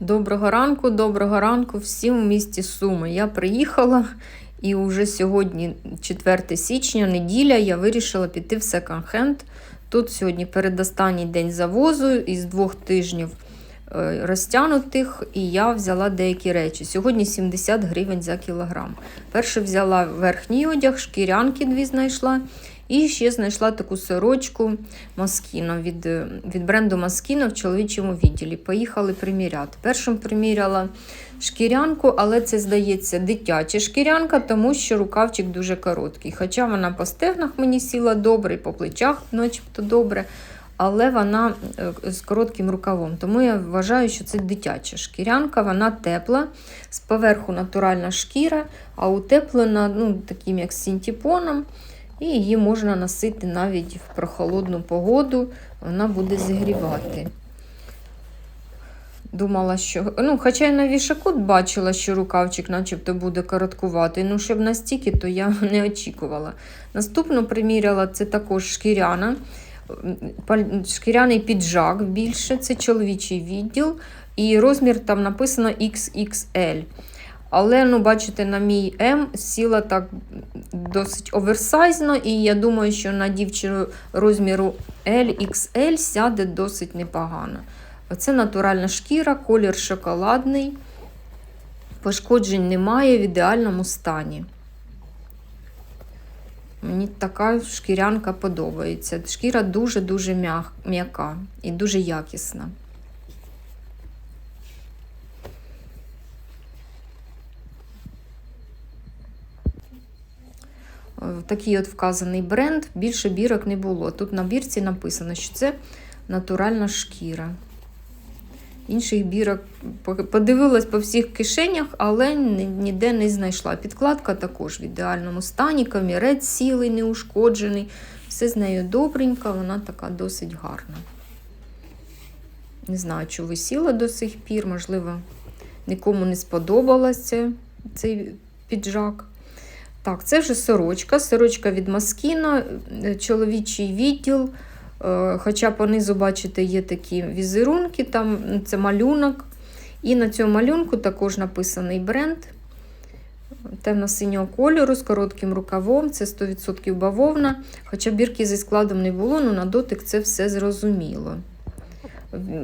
Доброго ранку, доброго ранку всім у місті Суми. Я приїхала і вже сьогодні, 4 січня, неділя, я вирішила піти в секонд-хенд. Тут сьогодні передостанній день завозу із двох тижнів е, розтягнутих, і я взяла деякі речі. Сьогодні 70 гривень за кілограм. Перше взяла верхній одяг, шкірянки дві знайшла. І ще знайшла таку сорочку Маскіно від, е, від бренду Маскіно в чоловічому відділі. Поїхали приміряти. Першим приміряла шкірянку, але це, здається, дитяча шкірянка, тому що рукавчик дуже короткий. Хоча вона по стегнах мені сіла добре, і по плечах начебто добре. Але вона е, з коротким рукавом. Тому я вважаю, що це дитяча шкірянка, вона тепла, з поверху натуральна шкіра, а утеплена ну, таким як синтепоном. І її можна носити навіть в прохолодну погоду, вона буде зігрівати. Думала, що. Ну, Хоча я на вішаку бачила, що рукавчик начебто буде короткуватий. Ну, щоб настільки, то я не очікувала. Наступну приміряла це також шкіряна. Шкіряний піджак більше, це чоловічий відділ. І розмір там написано XXL. Але, ну, бачите, на мій М сіла так досить оверсайзно, і я думаю, що на дівчину розміру LXL сяде досить непогано. Оце натуральна шкіра, колір шоколадний, пошкоджень немає в ідеальному стані. Мені така шкірянка подобається. Шкіра дуже-дуже м'яка і дуже якісна. Такий от вказаний бренд, більше бірок не було. Тут на бірці написано, що це натуральна шкіра. Інших бірок подивилась по всіх кишенях, але ніде не знайшла. Підкладка також в ідеальному стані, камірець сілий, неушкоджений. Все з нею добренько, вона така досить гарна. Не знаю, чи висіла до сих пір, можливо, нікому не сподобалося цей піджак. Так, це вже сорочка. Сорочка від Маскіна, е, чоловічий відділ. Е, хоча понизу, бачите, є такі візерунки, там це малюнок. І на цьому малюнку також написаний бренд темно-синього кольору з коротким рукавом, це 100% бавовна. Хоча бірки зі складом не було, але на дотик це все зрозуміло.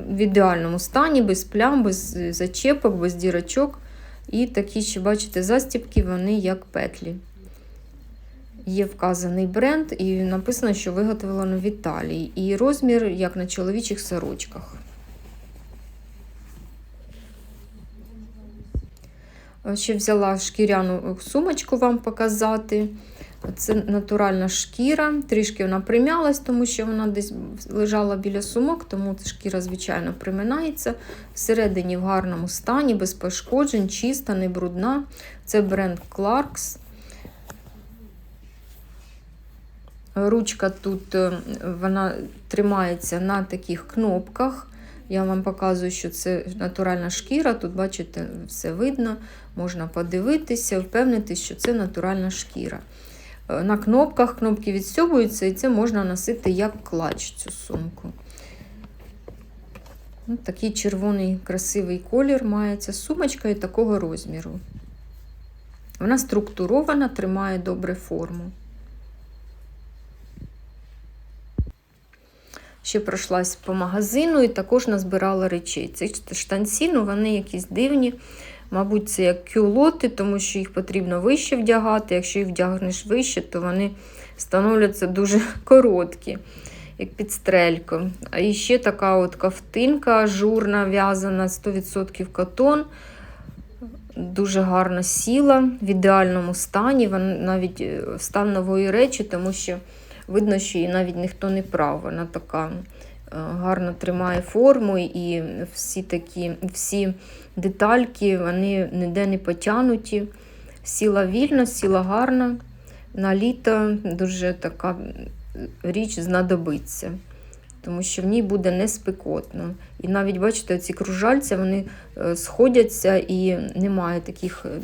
В ідеальному стані, без плям, без зачепок, без дірочок. І такі ще, бачите, застібки, вони як петлі. Є вказаний бренд, і написано, що виготовлено в Італії. І розмір, як на чоловічих сорочках. Ще взяла шкіряну сумочку вам показати. Це натуральна шкіра. Трішки вона прим'ялась, тому що вона десь лежала біля сумок, тому шкіра, звичайно, приминається. Всередині в гарному стані, без пошкоджень, чиста, не брудна. Це бренд Clarks. Ручка тут е, вона тримається на таких кнопках. Я вам показую, що це натуральна шкіра. Тут, бачите, все видно, можна подивитися, впевнитися, що це натуральна шкіра. Е, на кнопках кнопки відстьобуються, і це можна носити як клач цю сумку. Ось такий червоний красивий колір має ця сумочка і такого розміру. Вона структурована, тримає добре форму. Ще пройшлась по магазину і також назбирала речей. Ці штанці, ну вони якісь дивні. Мабуть, це як кюлоти, тому що їх потрібно вище вдягати. Якщо їх вдягнеш вище, то вони становляться дуже короткі, як підстрелько. А ще така от ковтинка ажурна, в'язана, 100% котон. Дуже гарна сіла в ідеальному стані. Вона навіть е, стан нової речі, тому що видно, що її навіть ніхто не прав. Вона така гарно тримає форму, і всі такі всі детальки вони ніде не потягнуті. Сіла вільно, сіла гарна. На літо дуже така річ знадобиться, тому що в ній буде не спекотно. І навіть, бачите, ці кружальця вони е, сходяться і немає таких е,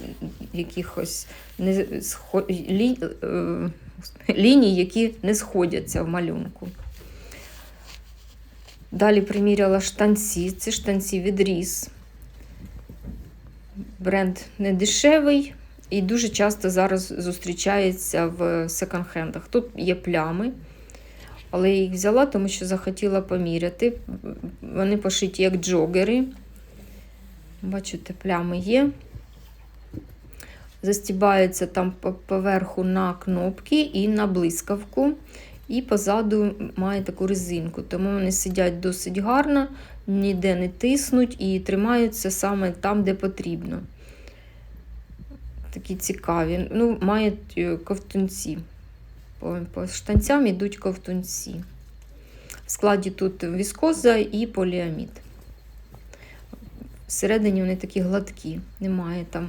якихось не, схо, лі, ліній, які не сходяться в малюнку. Далі приміряла штанці, ці штанці відріз. Бренд не дешевий і дуже часто зараз зустрічається в секонд-хендах. Тут є плями, але я їх взяла, тому що захотіла поміряти. Вони пошиті як джогери. Бачите, плями є. Застібається там поверху на кнопки і на блискавку. І позаду має таку резинку, тому вони сидять досить гарно, ніде не тиснуть і тримаються саме там, де потрібно. Такі цікаві. Ну, мають е, ковтунці. По, по штанцям йдуть ковтунці. В складі тут віскоза і поліамід. Всередині вони такі гладкі, немає там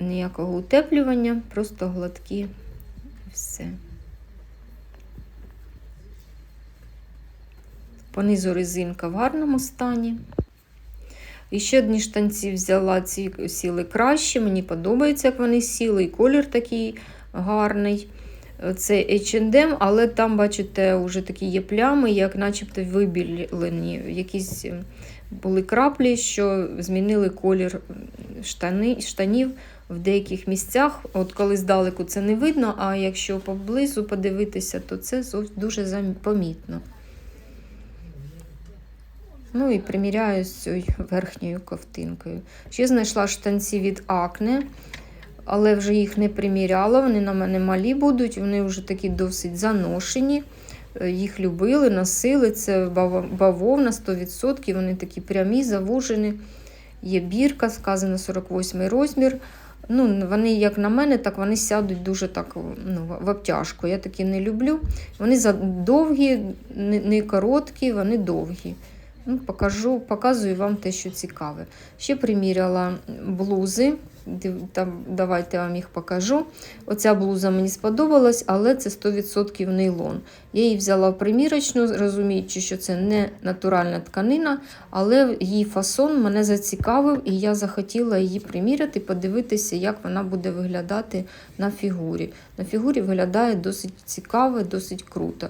ніякого утеплювання, просто гладкі все. Понизу резинка в гарному стані. І ще одні штанці взяла, ці сіли краще. Мені подобається, як вони сіли, і колір такий гарний. Це H&M, але там, бачите, вже такі є плями, як начебто вибілені. Якісь е, були краплі, що змінили колір штани, штанів в деяких місцях. От коли здалеку це не видно, а якщо поблизу подивитися, то це дуже помітно. Ну і приміряю з цією верхньою ковтинкою. Ще знайшла штанці від Акне, але вже їх не приміряла. Вони на мене малі будуть, вони вже такі досить заношені. Е, Їх любили, носили. Це бавовна 100%. Вони такі прямі, завужені. Є бірка, сказано 48 розмір. Ну, вони, як на мене, так вони сядуть дуже так ну, в обтяжку. Я такі не люблю. Вони довгі, не короткі, вони довгі. Ну, покажу, показую вам те, що цікаве. Ще приміряла блузи. Там, давайте я вам їх покажу. Оця блуза мені сподобалась, але це 100% нейлон. Я її взяла в примірочну, розуміючи, що це не натуральна тканина, але її фасон мене зацікавив, і я захотіла її приміряти, подивитися, як вона буде виглядати на фігурі. На фігурі виглядає досить цікаво, досить круто.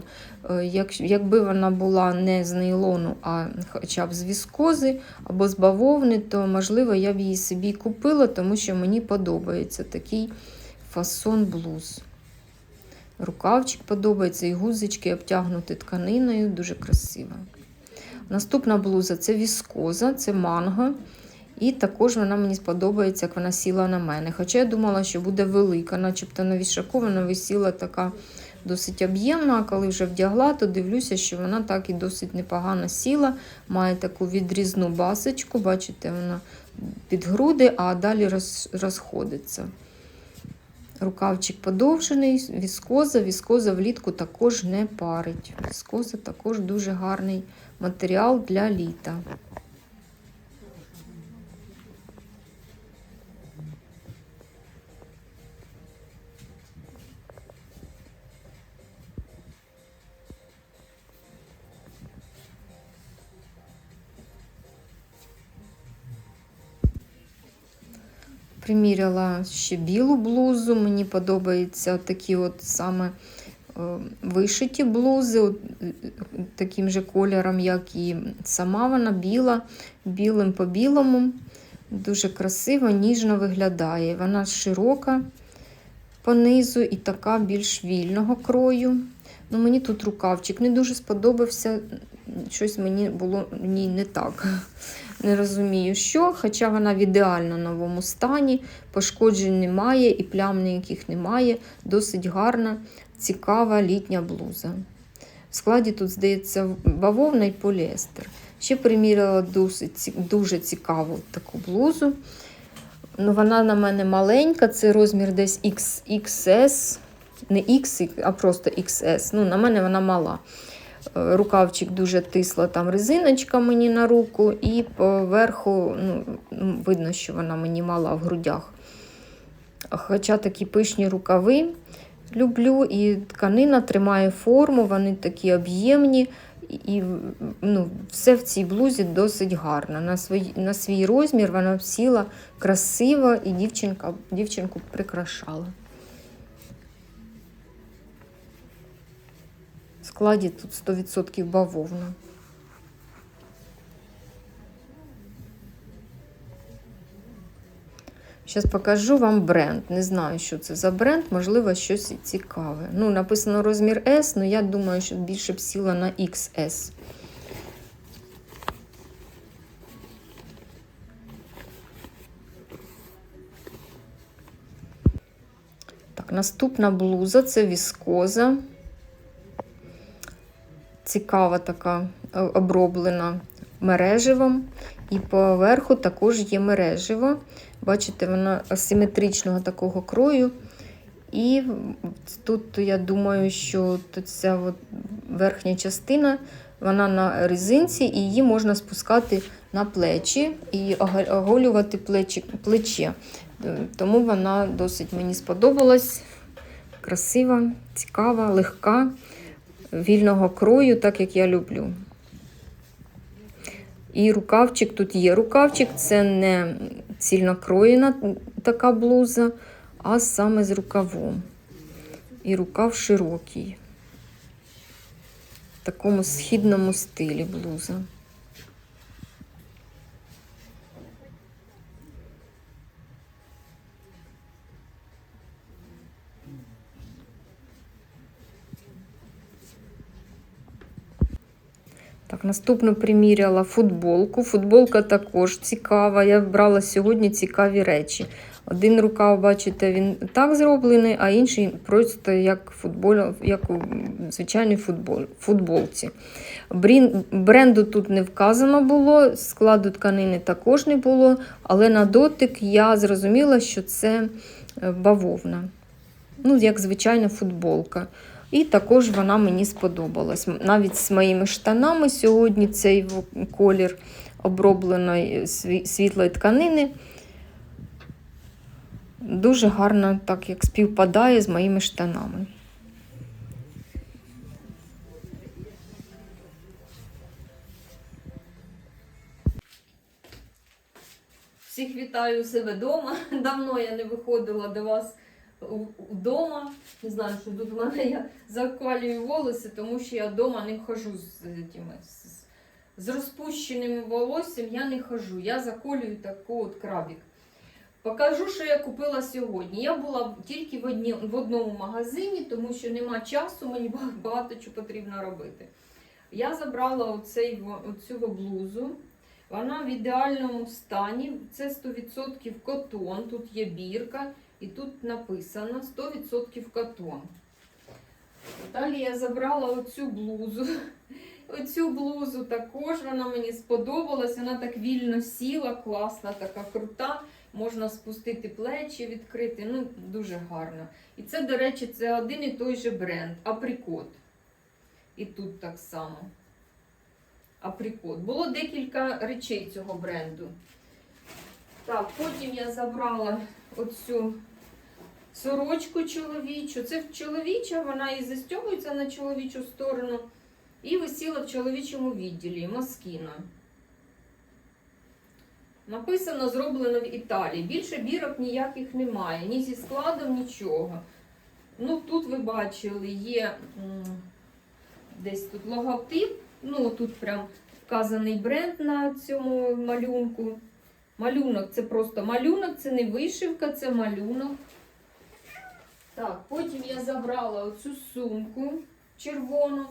Е, якби вона була не з нейлону, а хоча б з віскози або з бавовни, то можливо я б її собі купила, тому що мені подобається такий фасон блуз. Рукавчик подобається, і гузички обтягнуті тканиною, дуже красиво. Наступна блуза це віскоза, це манго. І також вона мені сподобається, як вона сіла на мене. Хоча я думала, що буде велика, начебто на вішаку вона висіла така досить об'ємна, а коли вже вдягла, то дивлюся, що вона так і досить непогано сіла. Має таку відрізну басочку, бачите, вона під груди, а далі роз, розходиться. Рукавчик подовжений, віскоза. Віскоза влітку також не парить. Віскоза також дуже гарний матеріал для літа. Приміряла ще білу блузу. Мені подобаються такі от саме е, вишиті блузи, е, таким же кольором, як і сама вона біла, білим по білому. Дуже красиво, ніжно виглядає. Вона широка по низу і така більш вільного крою. Ну, мені тут рукавчик не дуже сподобався. Щось мені було в ній не так. Не розумію, що, хоча вона в ідеально новому стані, пошкоджень немає і плям ніяких немає. Досить гарна, цікава літня блуза. В складі тут, здається, бавовна і поліестер. Ще приміряла досить, дуже цікаву таку блузу. Ну, вона на мене маленька, це розмір десь XXS, не X, а просто XS. Ну, на мене вона мала. Е, Рукавчик дуже тисла там резиночка мені на руку, і поверху ну, видно, що вона мені мала в грудях. Хоча такі пишні рукави люблю, і тканина тримає форму, вони такі об'ємні. І ну, все в цій блузі досить гарно. На свій, на свій розмір вона сіла красиво і дівчинка, дівчинку прикрашала. Складі тут 100% бавовна. Зараз покажу вам бренд. Не знаю, що це за бренд, можливо, щось цікаве. Ну, написано розмір S, але я думаю, що більше б сіла на XS. Так, наступна блуза це віскоза. Цікава така е, оброблена мереживом. І поверху також є мереживо. Бачите, вона асиметричного такого крою. І тут я думаю, що ця от верхня частина вона на резинці, і її можна спускати на плечі і оголювати плече. Е, Тому вона досить мені сподобалась. Красива, цікава, легка, вільного крою, так як я люблю. І рукавчик тут є. Рукавчик це не цільнокроєна така блуза, а саме з рукавом. І рукав широкий. В такому східному стилі блуза. Так, наступну приміряла футболку. Футболка також цікава. Я брала сьогодні цікаві речі. Один рукав, бачите, він так зроблений, а інший просто як футбол, як у звичайній футбол, футболці. Бренду тут не вказано було, складу тканини також не було, але на дотик я зрозуміла, що це е, бавовна. Ну, як звичайна футболка. І також вона мені сподобалась. Навіть з моїми штанами сьогодні цей колір обробленої світлої тканини. Дуже гарно, так як співпадає з моїми штанами. Всіх вітаю у себе вдома. Давно я не виходила до вас вдома. Не знаю, що тут в мене я закалюю волоси, тому що я вдома не хожу з, тими, з, розпущеним волоссям. Я не хожу. Я заколюю таку от крабік. Покажу, що я купила сьогодні. Я була тільки в, одні, в одному магазині, тому що нема часу, мені багато чого потрібно робити. Я забрала оцей, оцю блузу. Вона в ідеальному стані. Це 100% котон. Тут є бірка, і тут написано 100% котон. Далі я забрала оцю блузу. Оцю блузу також вона мені сподобалась. Вона так вільно сіла, класна, така крута. Можна спустити плечі, відкрити. Ну, дуже гарно. І це, до речі, це один і той же бренд Априкот. І тут так само. Априкот. Було декілька речей цього бренду. Так, потім я забрала оцю сорочку чоловічу. Це чоловіча, вона і застягується на чоловічу сторону. І висіла в чоловічому відділі Маскіна. Написано, зроблено в Італії. Більше бірок ніяких немає, ні зі складом, нічого. Ну, тут ви бачили, є десь тут логотип. Ну, тут прям вказаний бренд на цьому малюнку. Малюнок це просто малюнок, це не вишивка, це малюнок. Так, потім я забрала оцю сумку червону.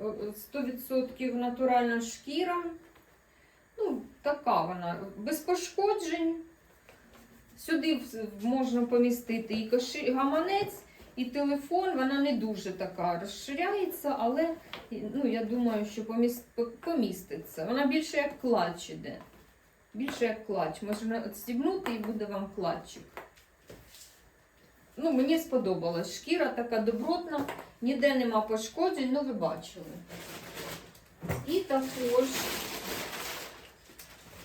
О, о, 100% натуральна шкіра. Ну, така вона, без пошкоджень. Сюди можна помістити і коши- гаманець, і телефон. Вона не дуже така розширяється, але ну, я думаю, що поміс- поміститься. Вона більше як клатч іде. Більше як клатч. Можна відстібнути і буде вам клатчик. Ну, мені сподобалась. Шкіра така добротна, ніде нема пошкоджень, ну ви бачили. І також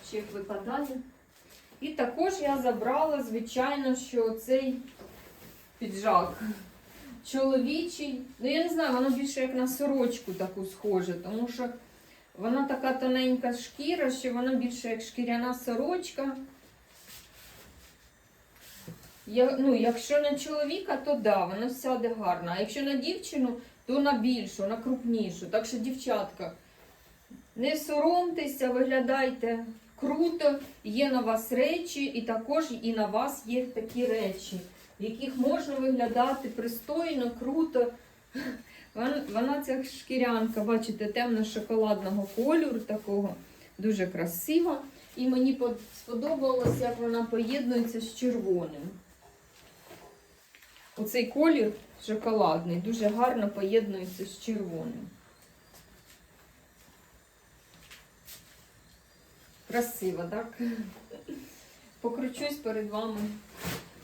ще випадає. І також я забрала, звичайно, що цей піджак чоловічий. Ну, я не знаю, воно більше як на сорочку таку схоже, тому що вона така тоненька шкіра, що вона більше як шкіряна сорочка. Я, ну, якщо на чоловіка, то да, вона сяде гарно. А якщо на дівчину, то на більшу, на крупнішу. Так що, дівчатка, не соромтеся, виглядайте круто, є на вас речі, і також і на вас є такі речі, в яких можна виглядати пристойно, круто. Вона, вона ця шкірянка, бачите, темно-шоколадного кольору такого, дуже красива. І мені под- сподобалося, як вона поєднується з червоним. Оцей колір шоколадний дуже гарно поєднується з червоним. Красиво, так? Покручусь перед вами.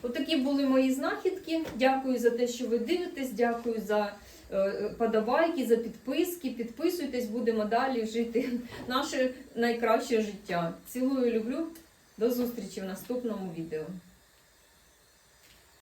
Отакі були мої знахідки. Дякую за те, що ви дивитесь. Дякую за е, подавайки, за підписки. Підписуйтесь, будемо далі жити наше найкраще життя. Цілую, люблю. До зустрічі в наступному відео.